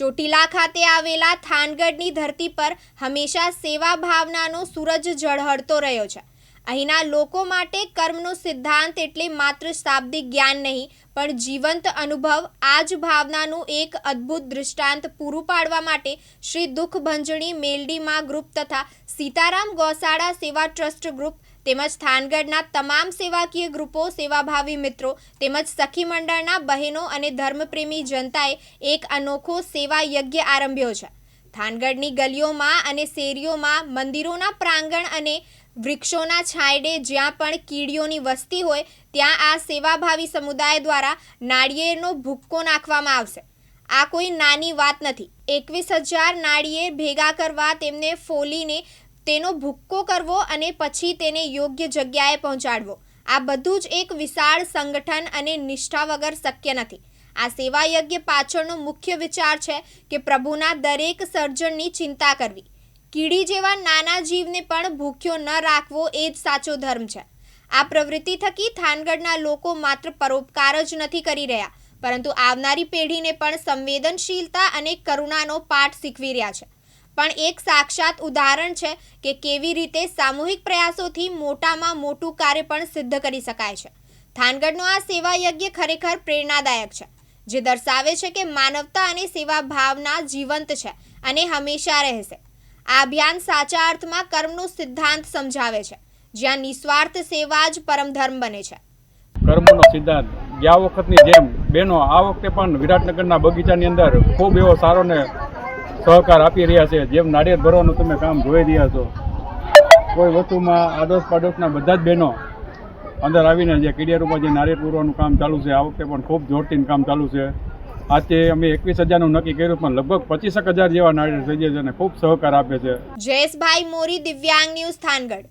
ચોટીલા ખાતે આવેલા થાનગઢની ધરતી પર હંમેશા સેવા ભાવનાનો સૂરજ ઝળહળતો રહ્યો છે. અહીંના લોકો માટે કર્મનો સિદ્ધાંત એટલે માત્ર શાબ્દિક જ્ઞાન નહીં, પણ જીવંત અનુભવ આ જ ભાવનાનું એક અદ્ભુત દૃષ્ટાંત પૂરું પાડવા માટે શ્રી દુઃખ ભંજણી મેલડીમાં ગ્રુપ તથા સીતારામ ગૌશાળા સેવા ટ્રસ્ટ ગ્રુપ તેમજ થાનગઢના તમામ સેવાકીય ગ્રુપો, સેવાભાવી મિત્રો તેમજ સખી મંડળના બહેનો અને ધર્મપ્રેમી જનતાએ એક અનોખો સેવા યજ્ઞ આરંભ્યો છે. થાનગઢની ગલીઓમાં અને શેરીઓમાં મંદિરોના પ્રાંગણ અને વૃક્ષોના છાંયડે જ્યાં પણ કીડીઓની વસ્તી હોય, ત્યાં આ સેવાભાવી સમુદાય દ્વારા નાળિયેરનો ભૂક્કો નાખવામાં આવશે. આ કોઈ નાની વાત નથી. એકવીસ હજાર નાળિયેર ભેગા કરવા તેમને ફોલીને તેનો ભૂક્કો કરવો અને પછી તેને યોગ્ય જગ્યાએ પહોંચાડવો. આ બધું જ એક વિશાળ સંગઠન અને નિષ્ઠા વગર શક્ય નથી. આ સેવા યજ્ઞ પાછળનો મુખ્ય વિચાર છે કે પ્રભુના દરેક સર્જનની ચિંતા કરવી. કીડી જેવા નાના જીવને પણ ભૂખ્યો ન રાખવો એ જ સાચો ધર્મ છે. આ પ્રવૃત્તિ થકી થાનગઢના લોકો માત્ર પરોપકાર જ નથી કરી રહ્યા, પરંતુ આવનારી પેઢીને પણ સંવેદનશીલતા અને કરુણાનો પાઠ શીખવી રહ્યા છે. પણ એક સાક્ષાત ઉદાહરણ છે કે કેવી રીતે સામૂહિક પ્રયાસોથી મોટામાં મોટું કાર્ય પણ સિદ્ધ કરી શકાય છે. થાનગઢનો આ સેવા યજ્ઞ ખરેખર પ્રેરણાદાયક છે, જે દર્શાવે છે કે માનવતા અને સેવા ભાવના જીવંત છે અને હંમેશા રહેશે. આ અભિયાન સાચા અર્થમાં કર્મનો સિદ્ધાંત સમજાવે છે, જ્યાં નિસ્વાર્થ સેવા જ પરમ ધર્મ બને છે. કર્મનો સિદ્ધાંત. ગયા વખતની જેમ, બહેનો, આ વખતે પણ વિરાટનગરના બગીચાની અંદર ખૂબ એવો સારો ને સહકાર આપી રહ્યા છે. જેમ નાળિયેર ભરવાનું તમે કામ જોઈ રહ્યા છો. કોઈ વસ્તુમાં આડોશ પાડોશના બધા જ બહેનો અંદર આવીને જે કીડિયારોમાં જે નાળિયેર પૂરવાનું કામ ચાલુ છે, આ વખતે પણ ખૂબ જોરથી કામ ચાલુ છે. આજે અમે એકવીસ હજારનું નક્કી કર્યું પણ લગભગ પચીસક હજાર જેવા નાળિયેર થઈ ગયા છે અને ખૂબ સહકાર આપે છે. જયેશભાઈ મોરી, દિવ્યાંગ ન્યૂઝ થાનગઢ.